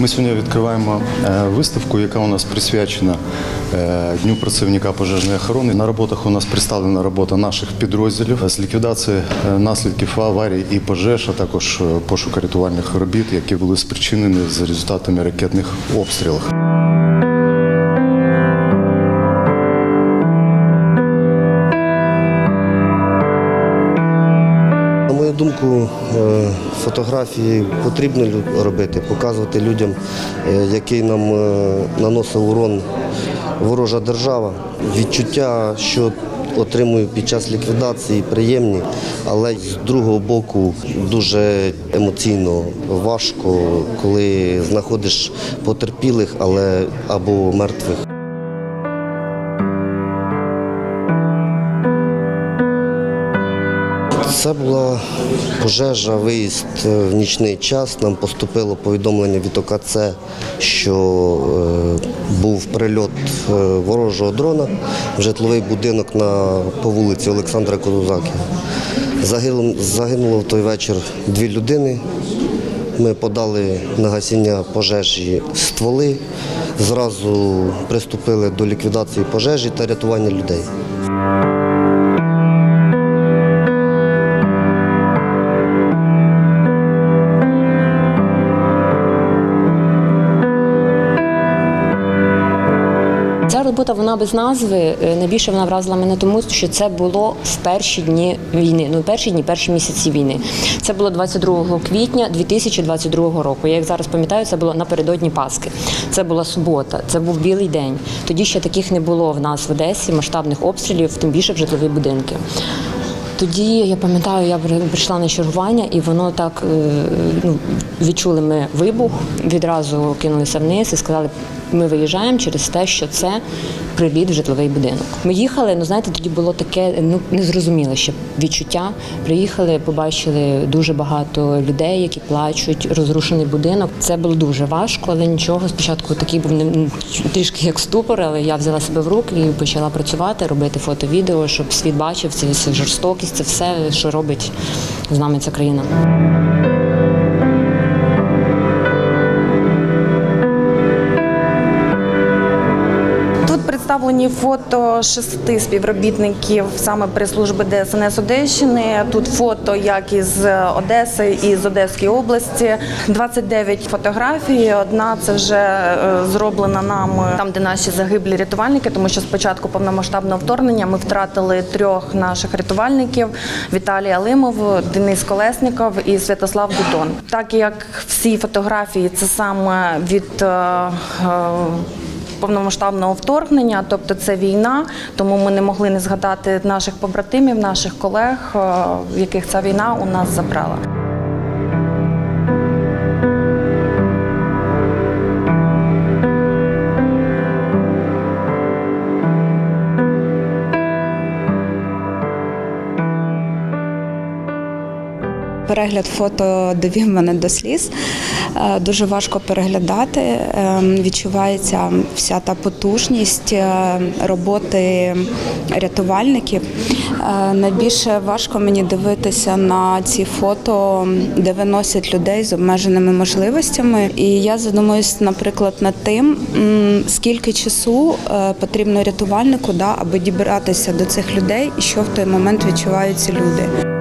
Ми сьогодні відкриваємо е, виставку, яка у нас присвячена е, Дню працівника пожежної охорони. На роботах у нас представлена робота наших підрозділів з ліквідації е, наслідків аварій і пожеж, а також пошуку рятувальних робіт, які були спричинені за результатами ракетних обстрілів. Думку, е, фотографії потрібно робити, показувати людям, е, який нам е, наносив урон ворожа держава. Відчуття, що отримую під час ліквідації, приємні, але з другого боку дуже емоційно важко, коли знаходиш потерпілих, але або мертвих. Це була пожежа, виїзд е, в нічний час. Нам поступило повідомлення від ОКЦ, що е, був прильот е, ворожого дрона в житловий будинок на, по вулиці Олександра. Загинуло, загинуло в той вечір дві людини. Ми подали на гасіння пожежі стволи, зразу приступили до ліквідації пожежі та рятування людей. Робота вона без назви. е, Найбільше вона вразила мене тому, що це було в перші дні війни. Ну, перші дні, перші місяці війни. Це було 22 квітня 2022 року. Я як зараз пам'ятаю, це було напередодні Пасхи. Це була субота, це був білий день. Тоді ще таких не було в нас в Одесі, масштабних обстрілів, тим більше в житлові будинки. Тоді я пам'ятаю, я прийшла на чергування, і воно так е, ну, відчули ми вибух, відразу кинулися вниз і сказали, ми виїжджаємо через те, що це приліт в житловий будинок. Ми їхали, ну знаєте, тоді було таке ну незрозуміле ще відчуття. Приїхали, побачили дуже багато людей, які плачуть, розрушений будинок. Це було дуже важко, але нічого. Спочатку такий був не- трішки як ступор, але я взяла себе в руки і почала працювати, робити фото, відео, щоб світ бачив це, це жорстокість, це все, що робить з нами ця країна. Представлені фото шести співробітників саме прес-служби ДСНС Одещини. Тут фото як із Одеси і з Одеської області. 29 фотографій. Одна це вже е, зроблена нами там, де наші загиблі рятувальники, тому що спочатку повномасштабного вторгнення ми втратили трьох наших рятувальників: Віталій Алимов, Денис Колесніков і Святослав Дутон. Так як всі фотографії це саме від е, е, повномасштабного вторгнення, тобто це війна, тому ми не могли не згадати наших побратимів, наших колег, е, яких ця війна у нас забрала. Перегляд фото довів мене до сліз. Е, Дуже важко переглядати. Е, Відчувається вся та потужність е, роботи рятувальників. Найбільше важко мені дивитися на ці фото, де виносять людей з обмеженими можливостями. І я задумуюсь, наприклад, над тим, скільки часу потрібно рятувальнику, да, аби дібратися до цих людей, і що в той момент відчувають ці люди.